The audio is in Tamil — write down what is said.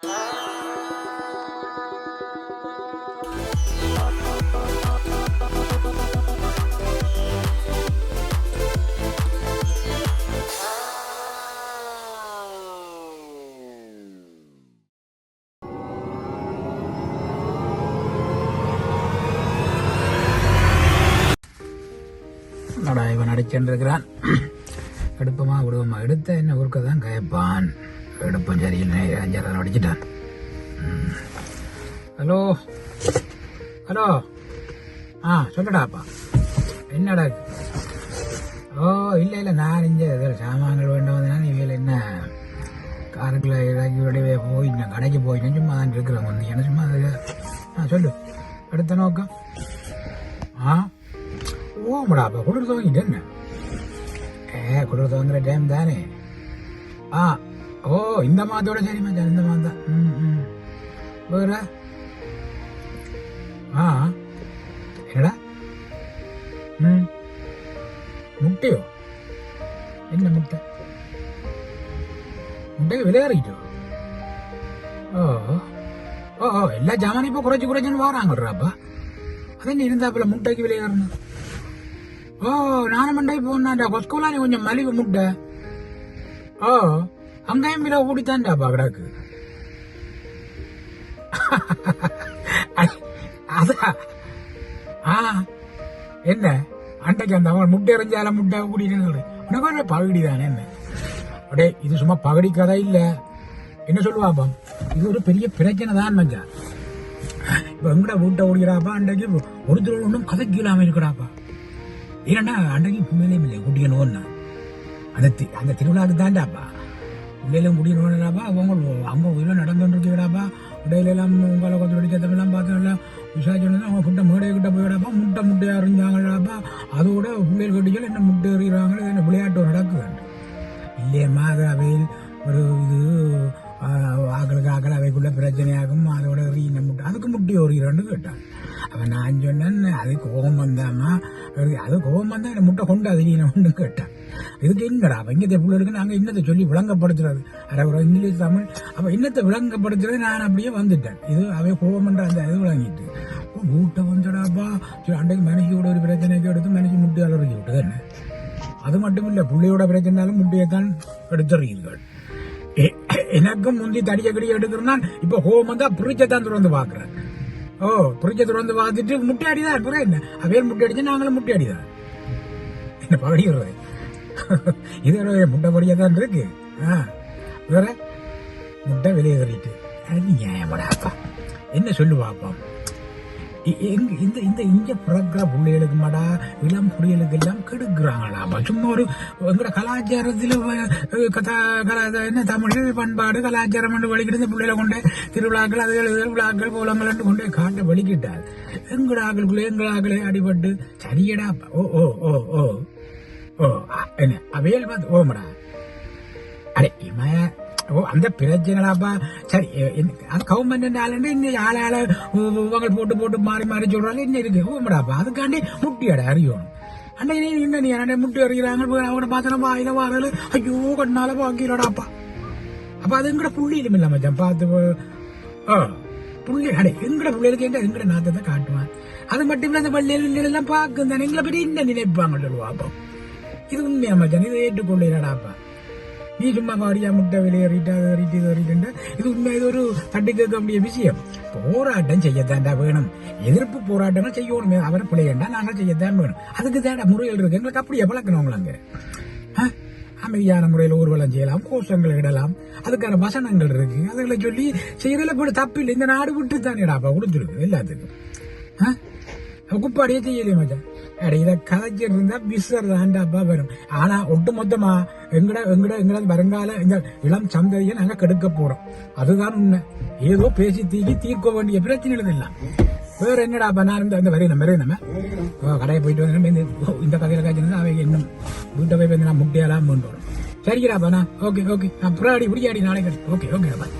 என்னடா இவன் அடிச்சுருக்கிறான் எடுப்பமா விடுவோமா எடுத்த என்ன ஊருக்க தான் கேட்பான் எடுப்பம் சரியில்லை அஞ்சாறு அடிச்சிட்டான் ஹலோ ஹலோ ஆ சொல்லுடாப்பா என்னடா ஓ இல்லை இல்லை நான் இங்கே சாமான்கள் வேண்டும் வந்தேன் இவையில் என்ன? காருக்குள்ள இறக்கி விடவே போயிட்டேன் கடைக்கு போயிட்டேன் சும்மா தான் இருக்கிறேன். வந்து எனக்கு சும்மா அது ஆ சொல்லு. அடுத்த நோக்கம்? ஆ? ஓமடா அப்போ குளிர் துவங்கிட்டு என்ன? ஏ குளிர் துவங்குற டைம் தானே. ஆ ஓ இந்த மாதத்தோட சரி மச்சான் இந்த மாதம் தான் ம் ம் வேற ஆ என்னடா ம் முட்டையோ என்ன முட்டை முட்டைக்கு விலை ஏறிட்டோ ஓ ஓ ஓ எல்லா ஜாமானும் இப்போ குறைச்சி குறைச்சின்னு வாராங்கள்றாப்பா அதென்ன இருந்தாப்புல முட்டைக்கு விலை ஏறணும் ஓ நானும் மண்டை போனாண்டா கொஸ்கோலானி கொஞ்சம் மலிவு முட்டை ஓ அங்கேயும் விலை ஓடித்தான்டாப்பா கிடக்கு அதான் ஆ என்ன அன்றைக்கு அந்த அவன் முட்டை எறிஞ்சால முட்டை கூட்டிட்டு உனக்கு ஒரு தானே என்ன அடே இது சும்மா பகடி கதை இல்ல என்ன சொல்லுவாப்பா இது ஒரு பெரிய பிரச்சனை தான் மஞ்சா இப்ப எங்கடா வீட்டை ஓடிக்கிறாப்பா அன்றைக்கு ஒருத்தர் ஒன்றும் கதை கீழாம இருக்கிறாப்பா ஏன்னா அன்றைக்கு மேலே இல்லை குட்டியணும்னா அந்த தி- அந்த திருவிழாவுக்கு தாண்டாப்பா இடையில முடியணும்னாப்பா அவங்க அவங்க உயிரில் நடந்துருக்கிறாப்பா இடையில எல்லாம் உங்களை கொஞ்சம் வெடிச்சதெல்லாம் பார்த்து எல்லாம் விசாரிச்சு அவங்க புட்டை மேடையை கிட்ட போயிடாப்பா முட்டை முட்டையா அறிஞ்சாங்களாப்பா அதோட பிள்ளைகள் கட்டிகள் என்ன முட்டை எறிகிறாங்களோ என்ன விளையாட்டு நடக்குது? இல்லையம்மா அது அவையில் ஒரு இது ஆக்களுக்கு ஆக்கள் அவைக்குள்ள பிரச்சனையாகும். அதோட எறியின முட்டை? அதுக்கு முட்டி எறிகிறான்னு கேட்டான். அவன் நான் சொன்னேன் அது கோபம் வந்தாம்மா. அது கோபம் வந்தால் என்ன முட்டை கொண்டு அதிகணும்னு கேட்டான். இதுக்கு என்னடா அவன் இங்கத்தை பிள்ளைகளுக்கு நாங்கள் இன்னத்தை சொல்லி விளங்கப்படுத்துறது. அரை இங்கிலீஷ் தமிழ். அப்போ இன்னத்தை விளங்கப்படுத்துறது நான் அப்படியே வந்துட்டேன். இது அவை கோபம்ன்ற அந்த இது விளங்கிட்டு. அப்போ வீட்டை வந்துடாப்பா. சரி, அன்றைக்கு கூட ஒரு பிரச்சனைக்கு எடுத்து மனுஷி முட்டி அலறி விட்டது என்ன? அது மட்டும் இல்லை பிள்ளையோட பிரச்சனைனாலும் முட்டியைத்தான் எடுத்துறீர்கள். எனக்கும் முந்தி தடிய கடிய எடுக்கிறேன்னா இப்போ ஹோமம் தான் பிரிச்சை தான் திறந்து பார்க்குறேன் ஓ பிரிச்சை திறந்து பார்த்துட்டு முட்டை அடிதான் பிறகு என்ன அவையல் முட்டை அடிச்சு நாங்களும் முட்டை அடிதான் என்ன பகடிடுறது இது ஒரு முட்டை பொடியாக தான் இருக்கு. ஆ வேற முட்டை வெளியே ஏறிட்டு அது நியாயமாடாப்பா என்ன சொல்லு பாப்பா எங்க இந்த இந்த இங்க பிறக்கிற பிள்ளைகளுக்கு மாடா இளம் குடிகளுக்கு எல்லாம் கெடுக்கிறாங்களாப்பா சும்மா ஒரு எங்கட கலாச்சாரத்தில் கதா கலா என்ன தமிழ் பண்பாடு கலாச்சாரம் என்று வலிக்கிட்டு இந்த பிள்ளைகளை கொண்டு திருவிழாக்கள் அது இதுகள் விழாக்கள் கோலங்கள் கொண்டு காட்ட வலிக்கிட்டார் எங்கட ஆக்களுக்குள்ளே எங்கள் ஆக்களே அடிபட்டு சரியடா ஓ ஓ ஓ ஓ. ஓ என்ன அவையல் பார்த்து ஓமடா. அடே இவன் ஓ அந்த பிரச்சனைடாப்பா சரி எ- அது கவர்மெண்ட் ஆளுண்டு இன்னும் ஆள ஆள இவங்க போட்டு போட்டு மாறி மாறி சொல்றாங்க இன்னும் இருக்கு. ஓமடாப்பா அதுக்காண்டி முட்டியாட அறியணும் அன்னைக்கு நீ என்ன நீ அண்ணன் முட்டி அறிகிறாங்க அவனை பார்த்தனா வாயில வாரல ஐயோ கண்ணால வாங்கிடடாப்பா அப்ப. அது எங்கட புள்ளியிலும் இல்ல மச்சான் பார்த்து ஆ புள்ளி அடே எங்கட புள்ளிகளுக்கு எங்க எங்கட நாத்தத்தை காட்டுவான்? அது மட்டும் இல்ல அந்த பள்ளியில் எல்லாம் பார்க்கும் தானே எங்களை பற்றி என்ன நினைப்பாங்க சொல்லுவா அப்போ. இது உண்மையா மச்சான்? இதை ஏற்றுக்கொள்ளிடாப்பா நீ சும்மா காரியா முட்டை வெளியேறிட்டு அதை ஏறிட்டு இது இது உண்மை இது ஒரு தட்டி கேட்க வேண்டிய விஷயம். போராட்டம் செய்யத்தாண்டா வேணும். எதிர்ப்பு போராட்டங்கள் செய்யணும். அவரை பிள்ளைகண்டா நாங்கள் செய்யத்தான் வேணும். அதுக்கு தேட முறைகள் இருக்கு. எங்களுக்கு அப்படியே பழக்கணும் அங்க. ஆ? அமைதியான முறையில் ஊர்வலம் செய்யலாம் கோஷங்கள் இடலாம். அதுக்கான வசனங்கள் இருக்கு. அதுகளை சொல்லி செய்யறதுல கூட தப்பு இல்லை இந்த நாடு விட்டு தானேடாப்பா கொடுத்துருக்கு எல்லாத்துக்கும். ஆ? குப்பாடியே செய்யலையே மச்சான். இத கதைச்சிட்டு இருந்தா பிசர் தாண்டாப்பா வரும் ஆனா ஒட்டுமொத்தமா எங்கட எங்கட எங்கட வருங்கால இந்த இளம் சந்ததியை நாங்க கெடுக்க போறோம் அதுதான் உண்மை ஏதோ பேசி தீக்கி தீர்க்க வேண்டிய பிரச்சனைகள் இல்லை வேற என்னடா நான் இந்த இந்த வரையில வரையில கடையை போயிட்டு வந்து இந்த இந்த கதையில காய்ச்சிருந்தா அவை இன்னும் வீட்டை போய் வந்து நான் முட்டையெல்லாம் கொண்டு வரும் சரிங்கடாப்பா நான் ஓகே ஓகே நான் புறாடி புடிக்காடி நாளைக்கு ஓகே ஓகே பாய்